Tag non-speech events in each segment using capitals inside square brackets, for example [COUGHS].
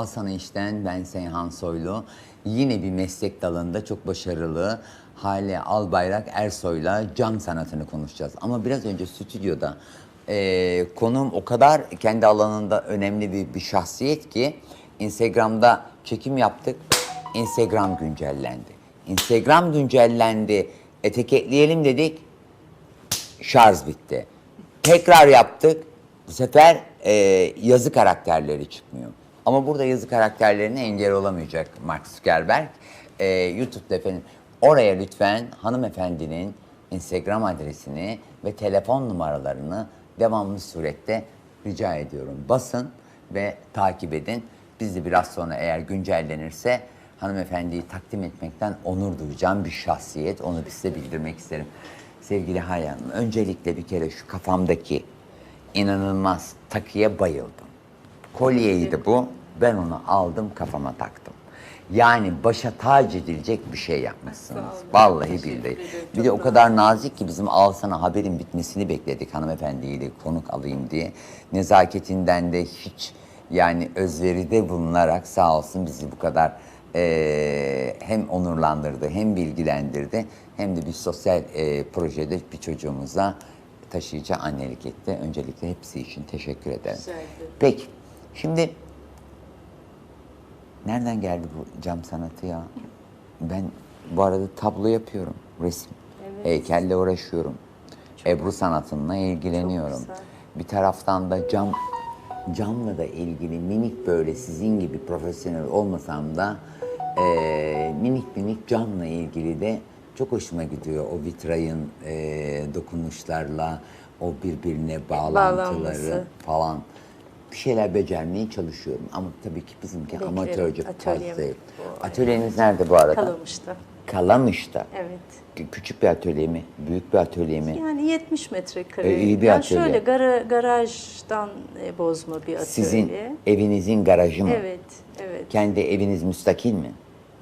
Al sana işten ben Seyhan Soylu. Yine bir meslek dalında çok başarılı Hale Albayrak Ersoy'la cam sanatını konuşacağız. Ama biraz önce stüdyoda e, konuğum o kadar kendi alanında önemli bir, bir şahsiyet ki Instagram'da çekim yaptık. Instagram güncellendi. Instagram güncellendi. Etiketleyelim dedik. Şarj bitti. Tekrar yaptık. Bu sefer e, yazı karakterleri çıkmıyor. Ama burada yazı karakterlerine engel olamayacak Mark Zuckerberg. E, YouTube'da efendim oraya lütfen hanımefendinin Instagram adresini ve telefon numaralarını devamlı surette rica ediyorum. Basın ve takip edin. Biz de biraz sonra eğer güncellenirse hanımefendiyi takdim etmekten onur duyacağım bir şahsiyet. Onu size bildirmek isterim. Sevgili Hayal öncelikle bir kere şu kafamdaki inanılmaz takıya bayıldım. Kolyeydi bu. Ben onu aldım kafama taktım. Yani başa tac edilecek bir şey yapmışsınız. Vallahi billahi. Bir de o kadar nazik ki bizim alsana haberin bitmesini bekledik hanımefendiyle konuk alayım diye. Nezaketinden de hiç yani özveride bulunarak sağ olsun bizi bu kadar eee, hem onurlandırdı hem bilgilendirdi hem de bir sosyal eee, projede bir çocuğumuza taşıyıcı annelik etti. Öncelikle hepsi için teşekkür ederim. Peki, şimdi nereden geldi bu cam sanatı ya? Ben bu arada tablo yapıyorum, resim. Heykelle uğraşıyorum. Ebru sanatınla ilgileniyorum. Çok. Bir taraftan da cam camla da ilgili minik böyle sizin gibi profesyonel olmasam da eee, minik minik camla ilgili de çok hoşuma gidiyor o vitrayın eee, dokunuşlarla o birbirine bağlantıları Bağlanması. falan bir şeyler becermeye çalışıyorum ama tabii ki bizimki Beklerim, amatörce atölyem yok. bu. Atölyeniz nerede bu arada? Kalamış'ta. Kalamış'ta. Evet. Kü- Küçük bir atölye mi? Büyük bir atölye mi? Yani 70 metrekare. E, iyi bir yani atölye. şöyle gara, garajdan e, bozma bir atölye. Sizin evinizin garajı mı? Evet, evet. Kendi eviniz müstakil mi?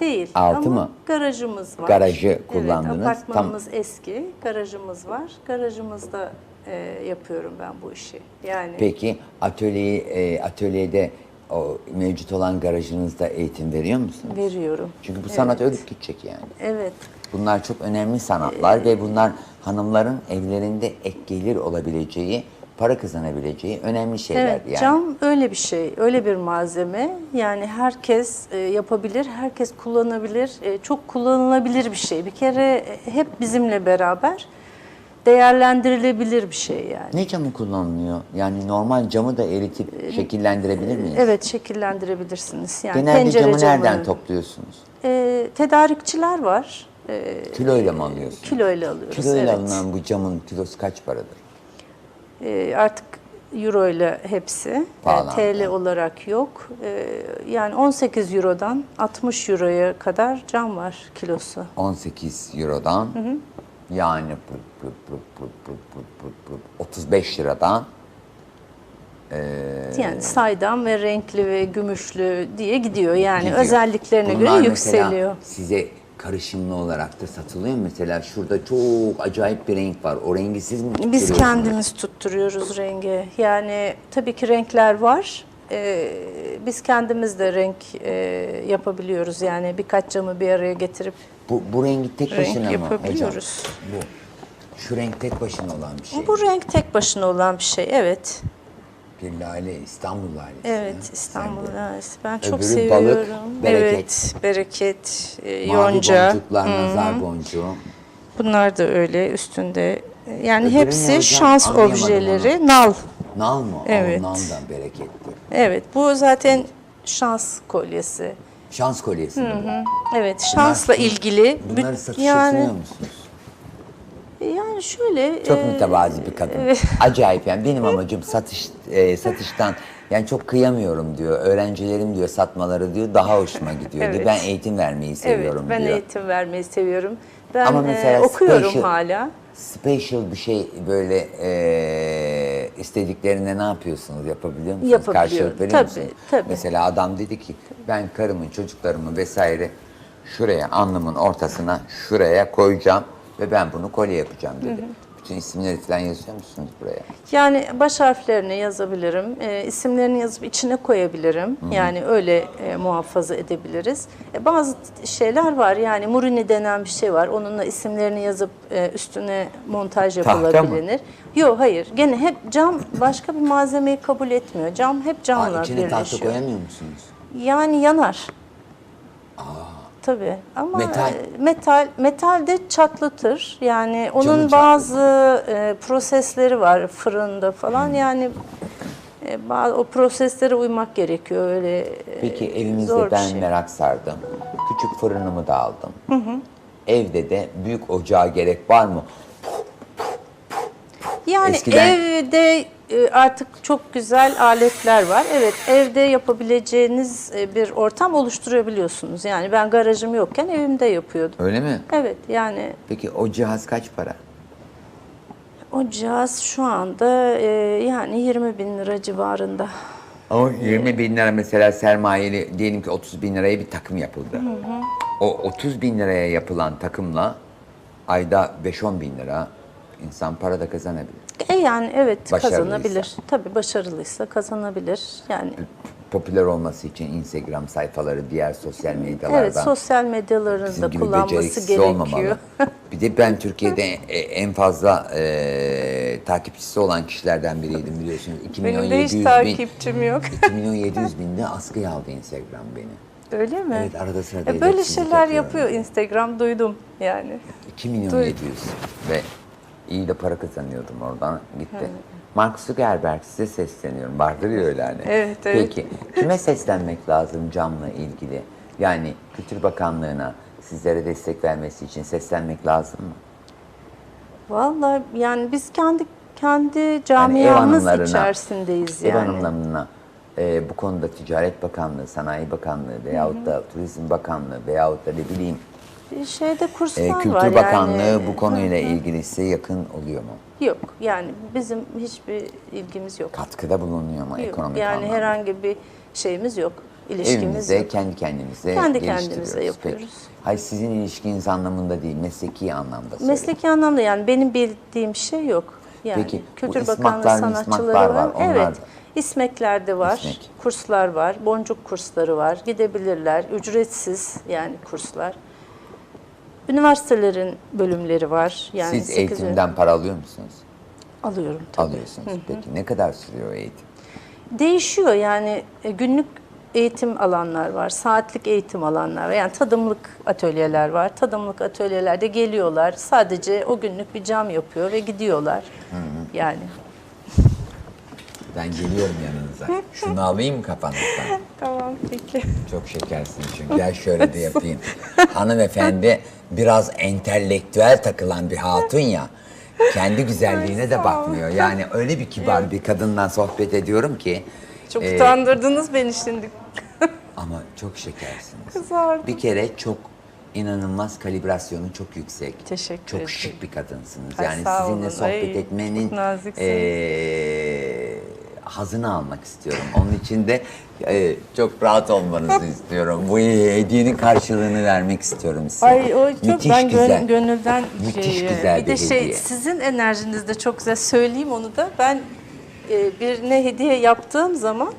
Değil Altı ama mı? garajımız var. Garajı kullandınız. Evet, apartmanımız eski, garajımız var. Garajımızda e, yapıyorum ben bu işi. Yani Peki atölyeyi, e, atölyede o mevcut olan garajınızda eğitim veriyor musunuz? veriyorum. Çünkü bu sanat ölüp gidecek yani. Evet. Bunlar çok önemli sanatlar ve bunlar hanımların evlerinde ek gelir olabileceği, para kazanabileceği önemli şeyler Evet, yani. cam öyle bir şey, öyle bir malzeme. Yani herkes e, yapabilir, herkes kullanabilir. E, çok kullanılabilir bir şey. Bir kere e, hep bizimle beraber değerlendirilebilir bir şey yani. Ne camı kullanılıyor? Yani normal camı da eritip şekillendirebilir miyiz? Evet, şekillendirebilirsiniz. Yani Genelde pencere camı nereden topluyorsunuz? E, tedarikçiler var. E, Kiloyla mı alıyorsunuz? kiloyla alıyoruz. Kiloyla evet. alınan bu camın kilosu kaç paradır? E, artık euro ile hepsi. Pahalandı. TL olarak yok. E, yani 18 eurodan 60 euroya kadar cam var kilosu. 18 Euro'dan yani bu- bu- 35 liradan Yani saydam ve renkli ve gümüşlü diye gidiyor. Yani gidiyor. özelliklerine Bunlar göre yükseliyor. size karışımlı olarak da satılıyor? Mesela şurada çok acayip bir renk var. O rengi siz mi Biz kendimiz tutturuyoruz rengi. Yani tabii ki renkler var. Ee, biz kendimiz de renk e, yapabiliyoruz. Yani birkaç camı bir araya getirip Bu, bu rengi tek Renk başına mı hocam? Bu. Şu renk tek başına olan bir şey. bu renk tek başına olan bir şey. Evet. Bir lale, İstanbul lalesi. Evet ha? İstanbul Sen lalesi. Ben çok Öbürü seviyorum. balık, bereket. Evet, bereket, e, Mavi yonca. boncuklar, nazar boncuğu. Bunlar da öyle üstünde. Yani Öbürü hepsi şans objeleri. Nal. Nal mı? Evet. O naldan bereketli. Evet, bu zaten şans kolyesi. Şans kolyesi mi bu? Evet, şansla Bunlar- ilgili. Bunları satışa yani sunuyor musunuz? yani şöyle Çok e, mütevazi bir kadın. [LAUGHS] Acayip yani benim amacım satış e, satıştan yani çok kıyamıyorum diyor. Öğrencilerim diyor satmaları diyor daha hoşuma gidiyor diyor. Evet. Ben eğitim vermeyi evet, seviyorum ben diyor. eğitim vermeyi seviyorum. Ben Ama e, okuyorum special- hala. Special bir şey böyle e, istediklerinde ne yapıyorsunuz? Yapabiliyor musunuz? Yapabiliyorum. Karşılık veriyor Tabii, musunuz? tabii. Mesela adam dedi ki ben karımın çocuklarımı vesaire şuraya alnımın ortasına şuraya koyacağım ve ben bunu kolye yapacağım dedi. Bütün isimleri falan yazıyor musunuz buraya? Yani baş harflerini yazabilirim, e, isimlerini yazıp içine koyabilirim. Yani öyle e, muhafaza edebiliriz. E, bazı şeyler var yani Murini denen bir şey var. Onunla isimlerini yazıp e, üstüne montaj Tahta yapılabilir. Yok hayır gene hep cam başka bir malzemeyi kabul etmiyor. Cam hep camla Aa, içine tahta koyamıyor musunuz? Yani yanar. Tabii ama Metal. e, metal metal de çatlatır. Yani onun Canı bazı e, prosesleri var fırında falan. Yani e, bazı o proseslere uymak gerekiyor öyle. e, Peki evimizde zor bir ben şey. merak sardım. Küçük fırınımı da aldım. Evde de büyük ocağa gerek var mı? Yani Eskiden- evde artık çok güzel aletler var. Evet evde yapabileceğiniz e, bir ortam oluşturabiliyorsunuz. Yani ben garajım yokken evimde yapıyordum. Öyle mi? Evet yani Peki o cihaz kaç para? o cihaz şu anda e, yani 20 bin lira civarında. O 20 bin lira mesela sermayeli diyelim ki 30 bin liraya bir takım yapıldı. O 30 bin liraya yapılan takımla ayda 5-10 bin lira insan para da kazanabilir. E yani evet kazanabilir. Tabii başarılıysa kazanabilir. Yani Popüler olması için Instagram sayfaları, diğer sosyal medyalardan evet sosyal medyalarını bizim da kullanması gerekiyor. olmamalı. [LAUGHS] bir de ben Türkiye'de e- en fazla e, takipçisi olan kişilerden biriydim biliyorsunuz. 2 milyon Benim de hiç 700 bin, takipçim yok. 2 milyon 700 binde askıya aldı Instagram beni. Öyle mi? Evet, arada sırada E, böyle şeyler yapıyorum. yapıyor Instagram duydum yani. 2 milyon Duy- 700 ve iyi de para kazanıyordum oradan gitti. Mark Zuckerberg size sesleniyorum. Vardır ya öyle hani. Evet, evet. Peki kime seslenmek lazım camla ilgili? Yani Kültür Bakanlığı'na sizlere destek vermesi için seslenmek lazım mı? Vallahi yani biz kendi kendi camiamız hanımlarına, içerisindeyiz Ev yani. hanımlarına e, bu konuda Ticaret Bakanlığı, Sanayi Bakanlığı veyahut da Turizm Bakanlığı veyahut da ne bileyim Şeyde kurslar e, var Kültür Bakanlığı yani. bu konuyla ilgili size yakın oluyor mu? Yok yani bizim hiçbir ilgimiz yok. Katkıda bulunuyor mu Yok. ekonomik Yani anlamda? herhangi bir şeyimiz yok. İlişkimiz Evimizde yok. kendi kendimize Kendi kendimize yapıyoruz. Peki. Hayır sizin ilişkiniz anlamında değil, mesleki anlamda söylüyorum. Mesleki anlamda yani benim bildiğim şey yok. Yani Peki, Kültür Bakanlığı sanatçıları var, var. onlar Evet. da. İsmeklerde var, İsmek. kurslar var, boncuk kursları var, gidebilirler, ücretsiz yani kurslar. Üniversitelerin bölümleri var. Yani Siz eğitimden para alıyor musunuz? alıyorum tabii. Alıyorsunuz. Peki ne kadar sürüyor eğitim? Değişiyor yani e, günlük eğitim alanlar var, saatlik eğitim alanlar var. Yani tadımlık atölyeler var. Tadımlık atölyelerde geliyorlar. Sadece o günlük bir cam yapıyor ve gidiyorlar. Yani. Ben geliyorum yanınıza. Şunu alayım kafanızdan. [LAUGHS] Tamam peki. Çok şekersin çünkü. Gel şöyle de yapayım. [LAUGHS] Hanımefendi biraz entelektüel takılan bir hatun ya. Kendi güzelliğine de bakmıyor. Yani öyle bir kibar bir kadından sohbet ediyorum ki. Çok e, utandırdınız beni şimdi. [LAUGHS] Ama çok şekersiniz. Kızardım. Bir kere çok inanılmaz kalibrasyonu çok yüksek. Teşekkür Çok ederim. şık bir kadınsınız. Ay, yani sağ sizinle olun. sohbet Ay, etmenin çok naziksiniz. eee, hazını almak istiyorum. Onun için de eee, çok rahat olmanızı istiyorum. Bu hediyenin karşılığını vermek istiyorum size. Ay o çok Müthiş ben gön- güzel. gönülden Müthiş şey, güzel bir de şey hediye. sizin enerjiniz de çok güzel söyleyeyim onu da ben e, birine hediye yaptığım zaman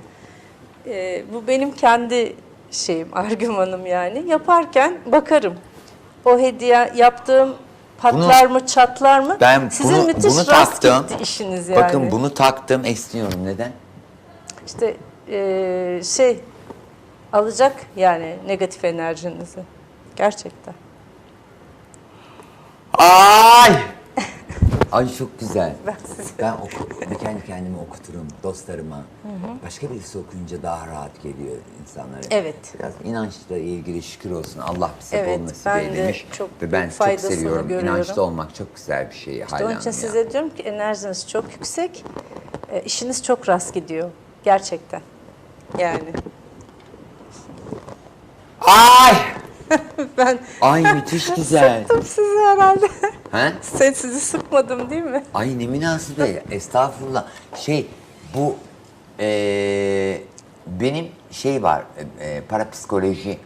e, bu benim kendi şeyim [LAUGHS] argümanım yani yaparken bakarım o hediye yaptığım patlar mı çatlar mı Ben sizin bunu, müthiş bunu rast taktım. gitti işiniz yani Bakın bunu taktım esniyorum. Neden? işte e, şey alacak yani negatif enerjinizi gerçekten. Ay! Ay çok güzel. Ben size- Ben oku, kendi kendime okuturum dostlarıma. Başka birisi okuyunca daha rahat geliyor insanlara. Evet. Biraz inançla ilgili şükür olsun. Allah bize Evet, bol nasip eylemiş. çok Ve ben çok seviyorum. görüyorum. İnançlı olmak çok güzel bir şey. İşte onun için ya. size diyorum ki enerjiniz çok yüksek. E, işiniz çok rast gidiyor. Gerçekten. Yani. Ay! [LAUGHS] Ben Ay müthiş [LAUGHS] güzel. sıktım sizi herhalde. He? Sen sizi sıkmadım değil mi? Ay ne münasebet. [LAUGHS] Estağfurullah. Şey bu eee, benim şey var. E, parapsikoloji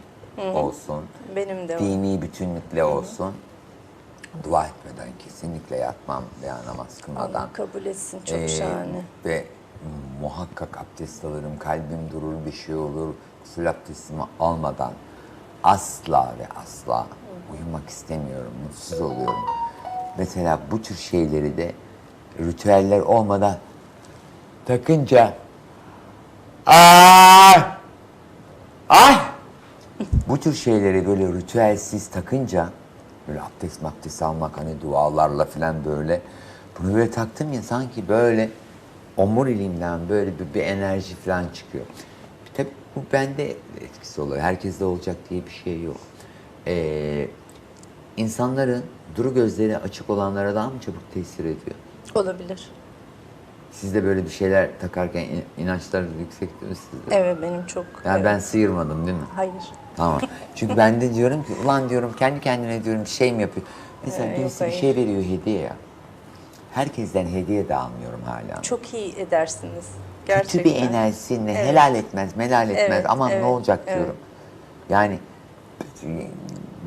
olsun. Benim de var. dini bütünlükle olsun. Dua etmeden kesinlikle yatmam veya namaz kılmadan. Allah kabul etsin. Çok Ee, şahane. Ve muhakkak abdest alırım, kalbim durur, bir şey olur. Gusül abdestimi almadan asla ve asla uyumak istemiyorum, mutsuz oluyorum. Mesela bu tür şeyleri de ritüeller olmadan takınca ay ay bu tür şeyleri böyle ritüelsiz takınca böyle abdest mabdest almak hani dualarla falan böyle bunu böyle taktım ya sanki böyle omuriliğimden böyle bir, bir enerji falan çıkıyor. Bu bende etkisi oluyor. Herkeste olacak diye bir şey yok. Ee, insanların duru gözleri açık olanlara daha mı çabuk tesir ediyor? Olabilir. Siz de böyle bir şeyler takarken in- inançlar yüksek değil mi sizde? Evet benim çok. Yani evet. ben sıyırmadım değil mi? Hayır. Tamam. Çünkü ben de diyorum ki ulan diyorum kendi kendine diyorum bir şey mi yapıyor? Mesela Ee, birisi yok, bir şey veriyor hediye ya. Herkesten hediye de almıyorum hala. Çok iyi edersiniz. Kötü Gerçekten. bir enerji ne Evet. helal etmez, melal etmez. Evet, Aman evet, ne olacak evet. diyorum. Yani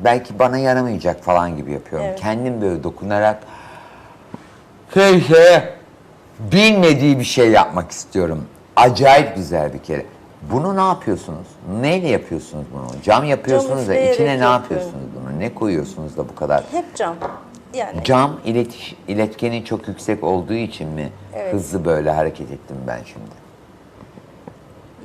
belki bana yaramayacak falan gibi yapıyorum. Evet. Kendim böyle dokunarak keşke bilmediği bir şey yapmak istiyorum. Acayip güzel bir kere. Bunu ne yapıyorsunuz? Neyle yapıyorsunuz bunu? Cam yapıyorsunuz da üfleyerek içine ne yapıyorsunuz bunu? Ne koyuyorsunuz da bu kadar? Hep cam. Yani Cam iletiş, iletkeni çok yüksek olduğu için mi Evet. hızlı böyle hareket ettim ben şimdi?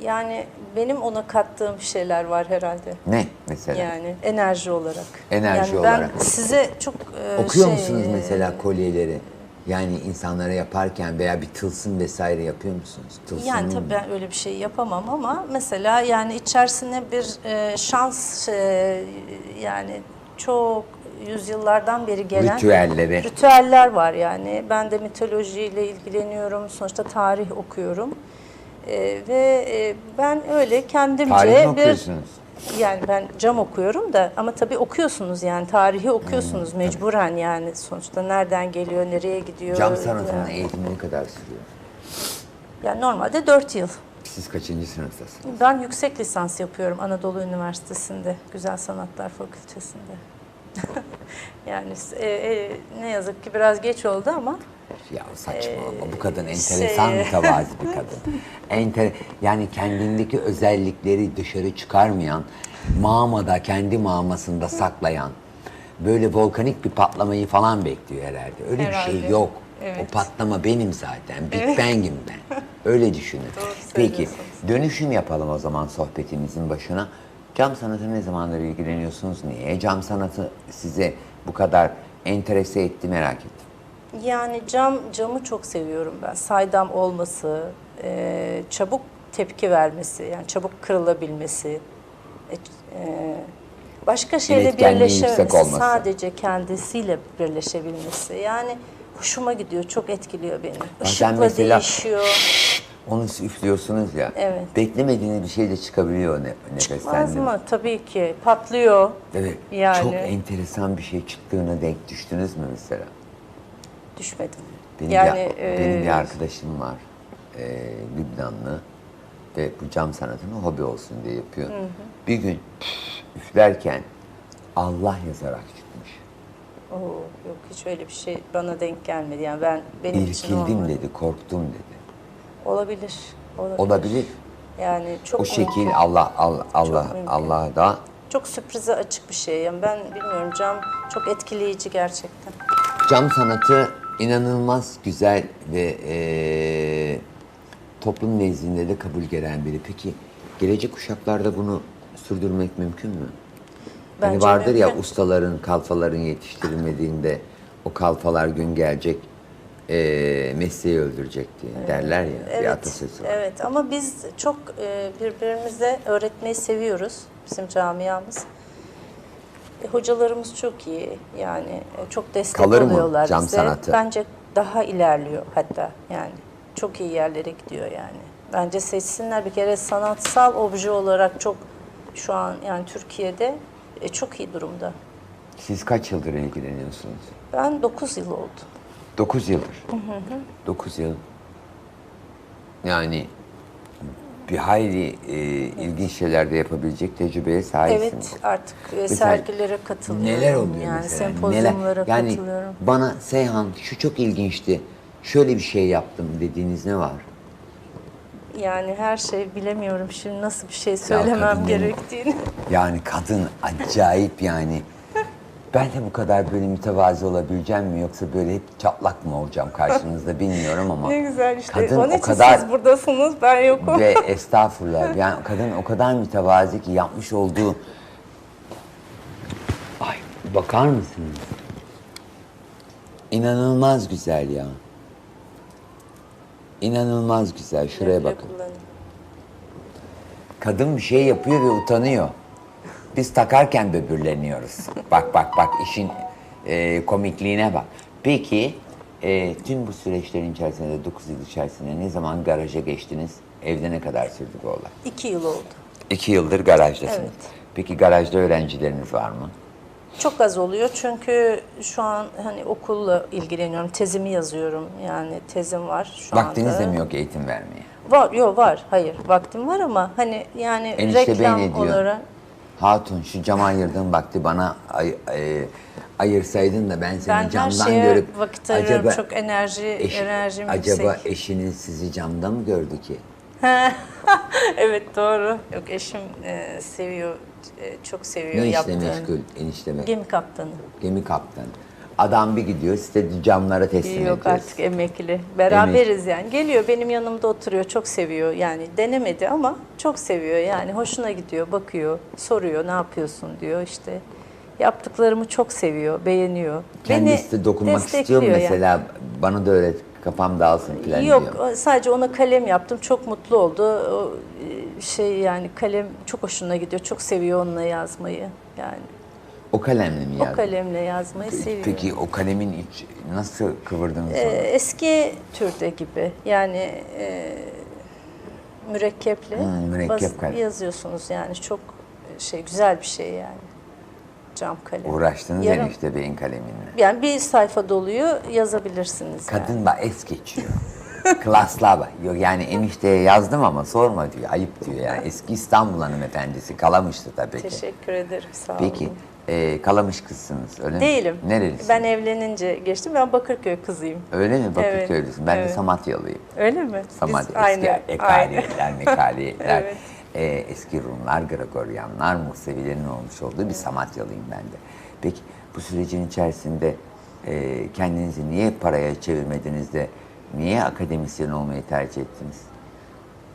yani benim ona kattığım şeyler var herhalde. Ne mesela? Yani enerji olarak. Enerji yani olarak. Ben size çok e, Okuyor şey, musunuz mesela kolyeleri? Yani insanlara yaparken veya bir tılsım vesaire yapıyor musunuz? Tılsım Yani tabii ben öyle bir şey yapamam ama mesela yani içerisine bir e, şans e, yani çok yüzyıllardan beri gelen Ritüelleri. ritüeller var yani. Ben de mitolojiyle ilgileniyorum. Sonuçta tarih okuyorum. E, ve e, ben öyle kendimce Tarih bir okuyorsunuz? yani ben cam okuyorum da ama tabii okuyorsunuz yani tarihi okuyorsunuz Hmm, mecburen yani sonuçta nereden geliyor, nereye gidiyor. Cam sanatının yani. eğitimi ne kadar sürüyor? Yani normalde 4 yıl. Siz kaçıncı sınıftasınız? Ben yüksek lisans yapıyorum Anadolu Üniversitesi'nde, Güzel Sanatlar Fakültesinde. [LAUGHS] yani e, e, ne yazık ki biraz geç oldu ama Ya saçmalama bu kadın enteresan şey- mütevazi bir kadın. Enter, yani kendindeki özellikleri dışarı çıkarmayan, mağmada kendi mağmasında saklayan, böyle volkanik bir patlamayı falan bekliyor herhalde. Öyle bir şey Herhalde. yok. Evet. O patlama benim zaten. Big Bang'im ben. Öyle düşünün. [LAUGHS] Peki dönüşüm yapalım o zaman sohbetimizin başına. Cam sanatı ne zamandır ilgileniyorsunuz? Niye cam sanatı size bu kadar enterese etti merak ettim. yani cam camı çok seviyorum ben. Saydam olması, e, çabuk tepki vermesi, yani çabuk kırılabilmesi. e, e, başka şeyle birleşememesi, sadece kendisiyle birleşebilmesi. Yani hoşuma gidiyor, çok etkiliyor beni. Işıkla mesela- değişiyor. Onu üflüyorsunuz ya. Evet. Beklemediğiniz bir şey de çıkabiliyor ne, nefesten. Çıkmaz mı? Tabii ki. Patlıyor. Evet. Yani. Çok enteresan bir şey çıktığına denk düştünüz mü mesela? Düşmedim. Benim, yani bir, benim bir e, arkadaşım var. E, Lübnanlı. Ve bu cam sanatını hobi olsun diye yapıyor. Bir gün üflerken Allah yazarak çıkmış. oo, yok hiç öyle bir şey bana denk gelmedi. Yani ben benim için İrkildim olmadı. dedi, korktum dedi. Olabilir. Olabilir. Olabilir. Yani çok O şekil mümkün. Allah Allah Allah mümkün. Allah da Çok sürprize açık bir şey. Yani ben bilmiyorum cam çok etkileyici gerçekten. Cam sanatı inanılmaz güzel ve eee, toplum nezdinde de kabul gören biri. Peki gelecek kuşaklarda bunu sürdürmek mümkün mü? hani Bence vardır ya mümkün. ustaların, kalfaların yetiştirilmediğinde o kalfalar gün gelecek eee, mesleği öldürecek diye derler ya bir Evet, atasözü var. evet ama biz çok e, birbirimize öğretmeyi seviyoruz bizim camiamız. E, hocalarımız çok iyi yani e, çok destek Kalır mı oluyorlar cam bize. sanatı? Bence daha ilerliyor hatta yani çok iyi yerlere gidiyor yani. Bence seçsinler bir kere sanatsal obje olarak çok şu an yani Türkiye'de e, çok iyi durumda. Siz kaç yıldır ilgileniyorsunuz? Ben 9 yıl oldu. 9 yıldır. 9 yıl. Yani bir hayli e, ilginç şeyler de yapabilecek tecrübeye sahipsiniz. Evet artık e, Mesela sergilere katılıyorum. Neler oluyor yani mesela? sempozyumlara Neler? Yani katılıyorum. bana Seyhan şu çok ilginçti. Şöyle bir şey yaptım dediğiniz ne var? Yani her şey bilemiyorum şimdi nasıl bir şey söylemem kadının- gerektiğini. Yani kadın acayip yani. Ben de bu kadar böyle mütevazi olabileceğim mi yoksa böyle hep çatlak mı olacağım karşınızda [LAUGHS] bilmiyorum ama. ne güzel işte. Kadın Onun o için kadar siz buradasınız ben yokum. ve [LAUGHS] estağfurullah yani kadın o kadar mütevazi ki yapmış olduğu Ay bakar mısınız? İnanılmaz güzel ya. İnanılmaz güzel. Şuraya bakın. Kadın bir şey yapıyor ve utanıyor. Biz takarken böbürleniyoruz. bak bak bak işin e, komikliğine bak. Peki e, tüm bu süreçlerin içerisinde 9 yıl içerisinde ne zaman garaja geçtiniz? Evde ne kadar sürdü bu olay? İki yıl oldu. İki yıldır garajdasınız. Evet. Peki garajda öğrencileriniz var mı? Çok az oluyor çünkü şu an hani okulla ilgileniyorum. Tezimi yazıyorum. Yani tezim var şu Vaktiniz anda. de mi yok eğitim vermeye? Var, yok var. Hayır, vaktim var ama hani yani Enişte Bey reklam diyor? olarak Hatun şu cama ayırdığın vakti bana ay- e, ayırsaydın da ben seni ben her camdan şeye görüp vakit ayırıyorum. acaba Çok enerji, enerjim acaba yüksek. eşiniz sizi camda mı gördü ki? [LAUGHS] evet doğru. Yok eşim e, seviyor, e, çok seviyor Ne işle yaptığını. meşgul enişteme? Gemi kaptanı. Gemi kaptanı. Adam bir gidiyor size camlara teslim Yok ediyoruz. artık emekli. Beraberiz yani. Geliyor benim yanımda oturuyor. Çok seviyor. Yani denemedi ama çok seviyor. Yani hoşuna gidiyor. Bakıyor. Soruyor ne yapıyorsun diyor işte. Yaptıklarımı çok seviyor. Beğeniyor. Kendisi de dokunmak istiyor destekliyor yani. mesela? Bana da öğret kafam dağılsın falan Yok diyor. sadece ona kalem yaptım. Çok mutlu oldu. O e, şey yani kalem çok hoşuna gidiyor. Çok seviyor onunla yazmayı. Yani O kalemle mi o yazdın? kalemle yazmayı seviyor. Peki o kalemin iç, nasıl kıvırdınız Ee, onu? eski türde gibi. Yani e, mürekkeple Hmm, mürekkep kalem. yazıyorsunuz yani çok şey güzel bir şey yani. Cam kalem. Uğraştınız Yarım- enişte beyin kaleminle. Yani bir sayfa doluyor yazabilirsiniz. yani. Kadın da es geçiyor. Klasla bak. Yok yani enişteye yazdım ama sorma diyor. Ayıp diyor yani. [LAUGHS] Eski İstanbul hanımefendisi. Kalamıştı tabii ki. Teşekkür ederim sağ olun. Peki e, kalamış kızsınız öyle mi? Değilim. Nerelisin? Ben evlenince geçtim. Ben Bakırköy kızıyım. Öyle mi? Evet, Bakırköylüsün. Ben de evet. Samatyalıyım. Öyle mi? Samat Biz eski aynı. mekaliyetler. [LAUGHS] Evet. e, eski Rumlar, Gregoryanlar, Musevilerin olmuş olduğu bir Samatyalıyım ben de. Peki bu sürecin içerisinde e, kendinizi niye paraya çevirmediniz de niye akademisyen olmayı tercih ettiniz?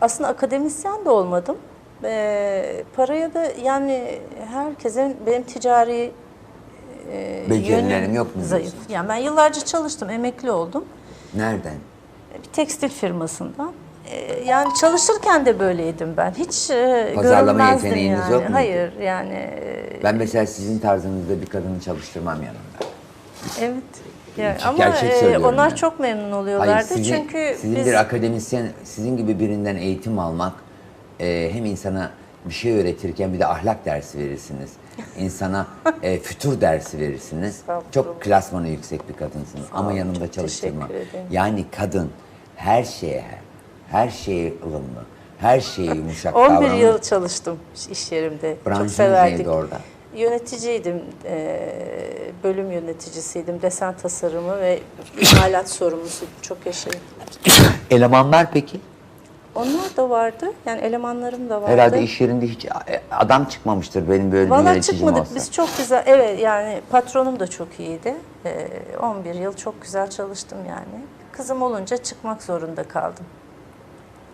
Aslında akademisyen de olmadım. Ee, paraya da yani herkesin benim ticari e, Becerilerim yönüm yok mu Zayıf. diyorsunuz? Yani ben yıllarca çalıştım, emekli oldum. Nereden? Bir tekstil firmasından. Ee, yani çalışırken de böyleydim ben. Hiç e, Pazarlama görünmezdim yeteneğiniz yani. yok muydu? Hayır yani e, Ben mesela sizin tarzınızda bir kadını çalıştırmam yanımda. evet. Gerçek ama e, söylüyorum onlar yani. çok memnun oluyorlardı sizin, çünkü sizin biz bir akademisyen, sizin gibi birinden eğitim almak e, hem insana bir şey öğretirken bir de ahlak dersi verirsiniz. [LAUGHS] İnsana e, fütur dersi verirsiniz. Çok klasmanı yüksek bir kadınsınız ama yanımda çok çalıştırma. Yani kadın her şeye, her şeye ılımlı, her şeye yumuşak [LAUGHS] 11 davranır. yıl çalıştım iş yerimde. çok Branşınız severdik. neydi orada? Yöneticiydim, eee, bölüm yöneticisiydim. Desen tasarımı ve imalat sorumlusuydum. Çok yaşayın. [COUGHS] Elemanlar peki? Onlar da vardı. Yani elemanlarım da vardı. Herhalde iş yerinde hiç e, adam çıkmamıştır benim böyle bir Valla yöneticim çıkmadık. olsa. Biz çok güzel, evet yani patronum da çok iyiydi. Eee, 11 yıl çok güzel çalıştım yani. Kızım olunca çıkmak zorunda kaldım.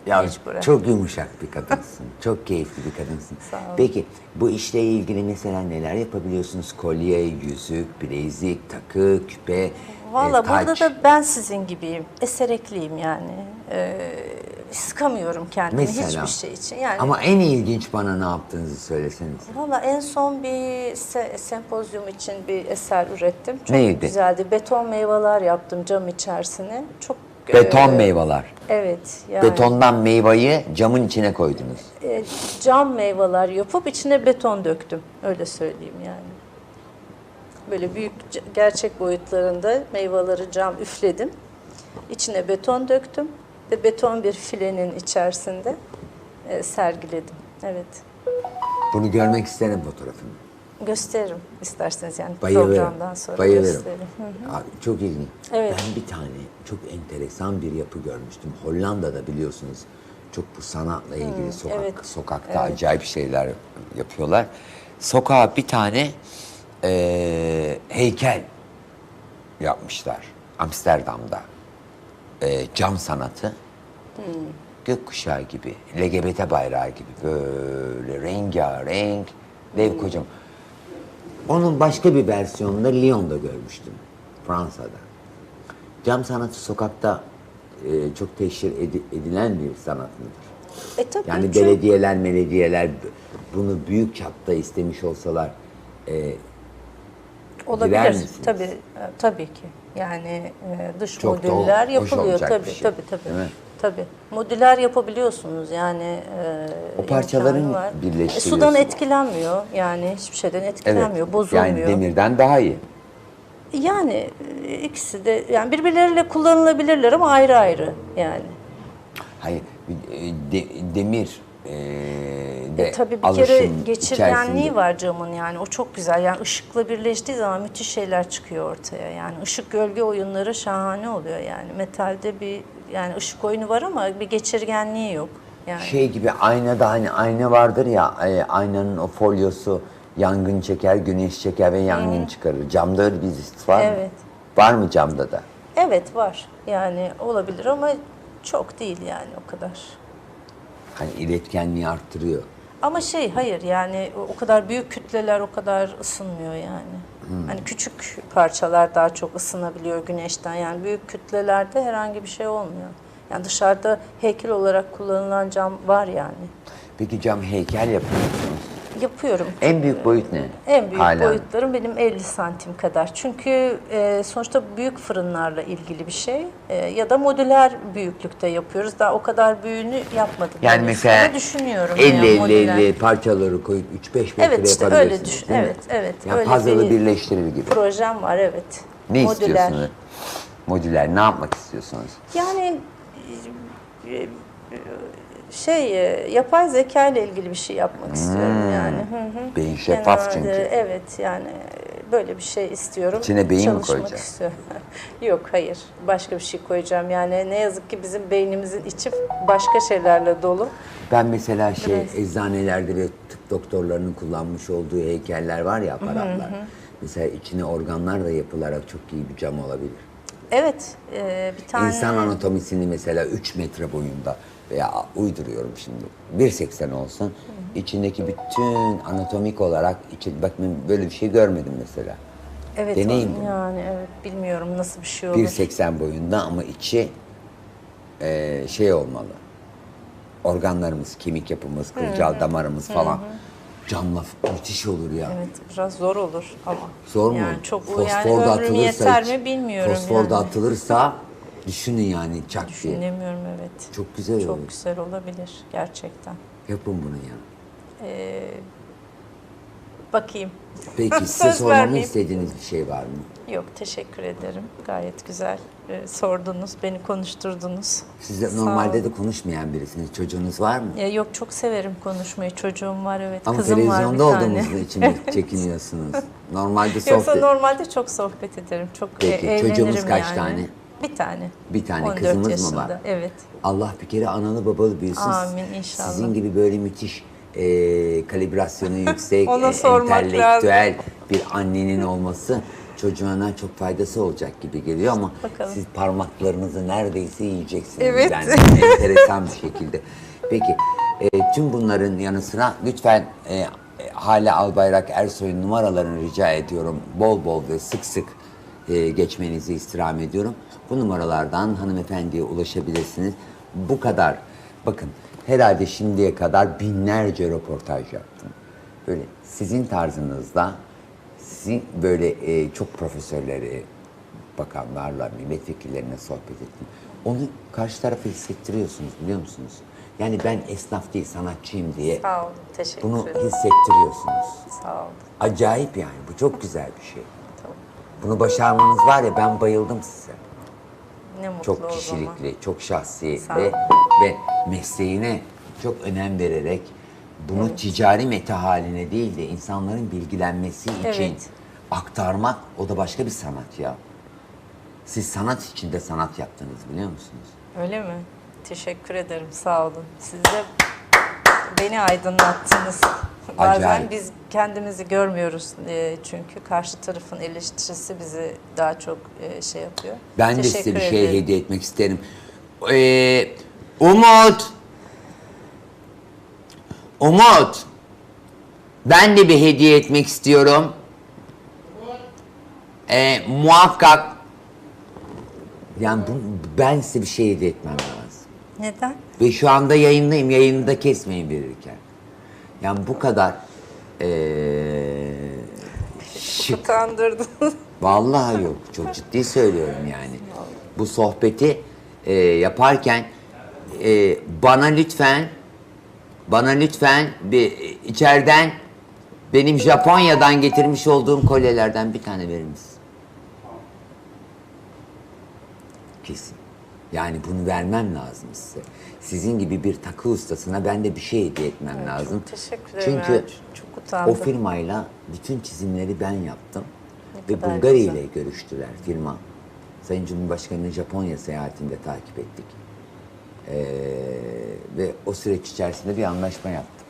Ya Mecburen. çok yumuşak bir kadınsın. [LAUGHS] çok keyifli bir kadınsın. Sağ olun. Peki bu işle ilgili mesela neler yapabiliyorsunuz? Kolye, yüzük, bilezik, takı, küpe, Valla e, taç. burada da ben sizin gibiyim. Eserekliyim yani. Eee sıkamıyorum kendimi Mesela. hiçbir şey için. Yani Ama en ilginç bana ne yaptığınızı söyleseniz. Valla en son bir se- sempozyum için bir eser ürettim. Çok Neydi? güzeldi. Beton meyveler yaptım cam içerisine. Çok Beton e, meyveler. Evet. Yani Betondan meyveyi camın içine koydunuz. e, cam meyveler yapıp içine beton döktüm. Öyle söyleyeyim yani. Böyle büyük gerçek boyutlarında meyveleri cam üfledim. İçine beton döktüm ve beton bir filenin içerisinde e, sergiledim. Evet. Bunu görmek isterim fotoğrafını. Gösteririm isterseniz yani Bayılırım. programdan sonra Bayılırım. gösteririm. Hı. Abi, çok ilginç. Evet. Ben bir tane çok enteresan bir yapı görmüştüm. Hollanda'da biliyorsunuz çok bu sanatla ilgili sokak evet, sokakta acayip şeyler yapıyorlar. Sokağa bir tane eee, heykel yapmışlar Amsterdam'da. Eee, cam sanatı. Gökkuşağı gibi, LGBT bayrağı gibi böyle rengarenk, dev kocaman. Onun başka bir versiyonunu da Lyon'da görmüştüm. Fransa'da. Cam sanatı sokakta e, çok teşhir edi- edilen bir sanat mıdır? E tabii Yani çünkü- belediyeler, belediyeler bunu büyük çapta istemiş olsalar e, Olabilir. Tabii, e, tabii ki. Yani e, dış Çok da modüller hoş yapılıyor olacak tabii, bir şey, tabii tabii. değil mi? Tabii. Modüler yapabiliyorsunuz yani. e, O parçaların imkanı var. birleştiriyorsun. E, sudan etkilenmiyor yani hiçbir şeyden etkilenmiyor, bozulmuyor. Yani demirden daha iyi. Yani e, ikisi de yani birbirleriyle kullanılabilirler ama ayrı ayrı yani. Hayır, e, de- demir e, de E, tabii bir kere geçirgenliği var camın yani o çok güzel. Yani ışıkla birleştiği zaman müthiş şeyler çıkıyor ortaya. Yani ışık gölge oyunları şahane oluyor yani. Metalde bir yani ışık oyunu var ama bir geçirgenliği yok. Yani Şey gibi aynada hani ayna vardır ya e, aynanın o folyosu yangın çeker, güneş çeker ve yangın çıkarır. Camda bir his var mı? Evet. Var mı camda da? evet var. Yani olabilir ama çok değil yani o kadar. Hani iletkenliği arttırıyor. Ama şey hayır yani o- kadar büyük kütleler o kadar ısınmıyor yani. Hmm. Hani küçük parçalar daha çok ısınabiliyor güneşten. Yani büyük kütlelerde herhangi bir şey olmuyor. Yani dışarıda heykel olarak kullanılan cam var yani. Peki cam heykel yapıyor musunuz? Yapıyorum. En büyük boyut ne? En büyük Hala. boyutlarım benim 50 santim kadar. Çünkü e, sonuçta büyük fırınlarla ilgili bir şey. E, ya da modüler büyüklükte yapıyoruz. Daha o kadar büyüğünü yapmadım. Yani henüz. mesela düşünüyorum. 50 yani 50 modüler. 50 parçaları koyup 3-5 metre Evet, işte yapabilirsiniz. öyle düşün- evet, evet, Yani öyle puzzle'ı bir- birleştirir gibi. Projem var evet. Ne Modüler. istiyorsunuz? Modüler ne yapmak istiyorsunuz? Yani e, e, şey e, yapay zeka ile ilgili bir şey yapmak istiyorum yani. Hı hı. Beyin şeffaf Genelde, çünkü. Evet yani e, böyle bir şey istiyorum. İçine beyin mi Çalışmak koyacaksın? istiyorum. [LAUGHS] Yok hayır başka bir şey koyacağım yani ne yazık ki bizim beynimizin içi başka şeylerle dolu. Ben mesela şey Biraz. eczanelerde ve tıp doktorlarının kullanmış olduğu heykeller var ya aparatlar. Mesela içine organlar da yapılarak çok iyi bir cam olabilir. Evet e, bir tane İnsan anatomisini mesela 3 metre boyunda veya uyduruyorum şimdi 1.80 olsun içindeki bütün anatomik olarak için bak ben böyle bir şey görmedim mesela. evet, deneyim o- yani evet bilmiyorum nasıl bir şey olur. 1.80 boyunda ama içi eee, şey olmalı. Organlarımız, kemik yapımız, kılcal damarımız falan. Camla müthiş olur ya. Evet biraz zor olur ama. Zor mu? Yani çok Fosfor yani da ömrüm atılırsa yeter mi bilmiyorum Fosfor yani. da atılırsa düşünün yani çak diye. Düşünemiyorum evet. Çok güzel olur. Çok güzel olabilir gerçekten. Yapın bunu ya. Bakayım. Peki [LAUGHS] size Söz sormamı vermeyeyim. istediğiniz bir şey var mı? Yok teşekkür ederim. Gayet güzel e, sordunuz, beni konuşturdunuz. Siz de Sağ normalde olun. de konuşmayan birisiniz. Çocuğunuz var mı? Ya yok çok severim konuşmayı. Çocuğum var evet. Ama Kızım var bir televizyonda tane. olduğunuz için mi [LAUGHS] çekiniyorsunuz? Normalde Yoksa sohbet... normalde çok sohbet ederim. Çok e, Peki, eğlenirim çocuğunuz kaç yani. tane? Bir tane. Bir tane 14 kızınız mı yaşında. var? Evet. Allah bir kere analı babalı büyüsün. Amin, inşallah. Sizin gibi böyle müthiş e, kalibrasyonu [LAUGHS] yüksek, Ona e, entelektüel bir annenin olması çocuğuna çok faydası olacak gibi geliyor ama Bakalım. siz parmaklarınızı neredeyse yiyeceksiniz. Evet. Yani [LAUGHS] enteresan bir şekilde. Peki e, tüm bunların yanı sıra lütfen e, Hale Albayrak Ersoy'un numaralarını rica ediyorum. Bol bol ve sık sık e, geçmenizi istirham ediyorum. Bu numaralardan hanımefendiye ulaşabilirsiniz. Bu kadar. Bakın herhalde şimdiye kadar binlerce röportaj yaptım. Böyle sizin tarzınızda sizin böyle e, çok profesörleri, bakanlarla, milletvekillerine sohbet ettim. Onu karşı tarafa hissettiriyorsunuz biliyor musunuz? Yani ben esnaf değil sanatçıyım diye Sağ olun. Teşekkür bunu ederim. hissettiriyorsunuz. Sağ olun. Acayip yani bu çok güzel bir şey. Bunu başarmanız var ya ben bayıldım size. Ne mutlu Çok kişilikli, çok şahsi Sağ ve olun. ve mesleğine çok önem vererek bunu ticari meta haline değil de insanların bilgilenmesi için Evet. aktarmak o da başka bir sanat ya. Siz sanat içinde sanat yaptınız biliyor musunuz? Öyle mi? Teşekkür ederim. Sağ olun. Siz de beni aydınlattınız. Bazen Acayip. biz kendimizi görmüyoruz e, çünkü karşı tarafın eleştirisi bizi daha çok e, şey yapıyor. Ben de size Teşekkür bir şey ederim. hediye etmek isterim. Ee, Umut! Umut! Ben de bir hediye etmek istiyorum. Ee, muhakkak yani bu, ben size bir şey hediye etmem lazım. Neden? Ve şu anda yayındayım. Yayını da kesmeyin verirken. Yani bu kadar ee, şık. Utandırdınız. Vallahi yok. Çok ciddi söylüyorum yani. Bu sohbeti e, yaparken e, bana lütfen bana lütfen bir içeriden benim Japonya'dan getirmiş olduğum kolyelerden bir tane verir misin? Kesin. Yani bunu vermem lazım size. Sizin gibi bir takı ustasına ben de bir şey hediye etmem lazım. Çok teşekkür ederim. Çünkü ya. Çok utandım. o firmayla bütün çizimleri ben yaptım. Ne Ve Bulgari güzel. ile görüştüler firma. Sayın Cumhurbaşkanı'nın Japonya seyahatinde takip ettik. Ee, ve o süreç içerisinde bir anlaşma yaptım.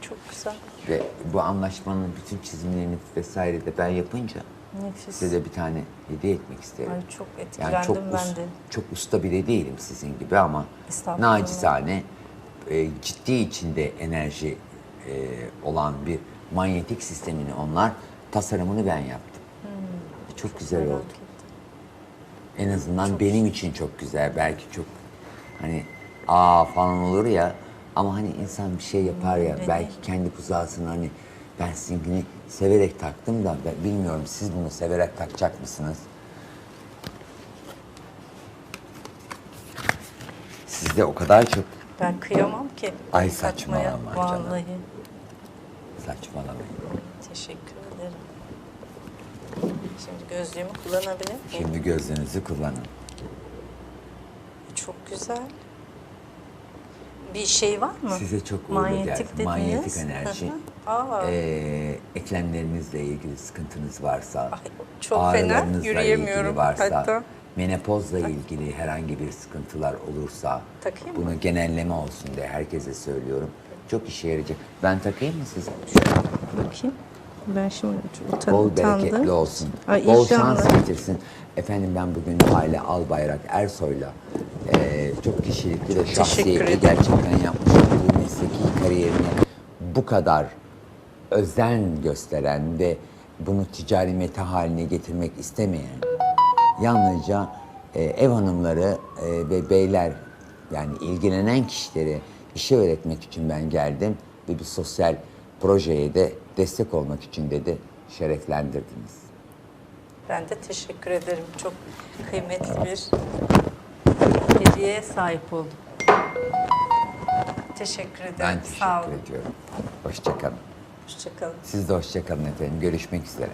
Çok güzel. Ve bu anlaşmanın bütün çizimlerini vesaire de ben yapınca Nefis. size de bir tane hediye etmek isterim. Ay çok etkilendim Yani çok, ben us- de. çok usta biri değilim sizin gibi ama nacizane e, ciddi içinde enerji e, olan bir manyetik sistemini onlar tasarımını ben yaptım. çok güzel Hmm. Merak oldu. ettim. En azından benim için çok güzel. Belki çok hani aa falan olur ya ama hani insan bir şey yapar ya Öyle belki kendi kuzağısını hani ben sizinkini severek taktım da bilmiyorum siz bunu severek takacak mısınız? Sizde o kadar çok Ben kıyamam ki. Ay takmaya. saçmalama canım. Vallahi. saçmalamayın. Teşekkür ederim. Şimdi gözlüğümü kullanabilir miyim? Şimdi gözlerinizi kullanın. Çok güzel. Bir şey var mı? Size çok uğurlu Manyetik dediniz. Manyetik enerji. Hı [LAUGHS] hı. Aa. Ee, eklemlerinizle ilgili sıkıntınız varsa, Ay, çok fena, ağrılarınızla yürüyemiyorum ilgili varsa, hatta. menopozla ilgili herhangi bir sıkıntılar olursa, Takayım mı? bunu genelleme olsun diye herkese söylüyorum. Çok işe yarayacak. Ben takayım mı size? Bakayım. Ben şimdi utan, Bol utandım. bereketli olsun. Ay, Bol inşallah. şans getirsin. Efendim ben bugün Hale Albayrak Ersoy'la eee, çok kişilikli ve şahsiyetli gerçekten yapmış olduğu mesleki kariyerini bu kadar özen gösteren ve bunu ticari meta haline getirmek istemeyen yalnızca e, ev hanımları e, ve beyler yani ilgilenen kişileri işe öğretmek için ben geldim ve bir sosyal projeye de destek olmak için dedi şereflendirdiniz. Ben de teşekkür ederim. Çok kıymetli bir hediyeye sahip oldum. Teşekkür ederim. Ben Sağ teşekkür olun. ediyorum. Hoşçakalın. Hoşçakalın. Siz de hoşçakalın efendim. Görüşmek üzere.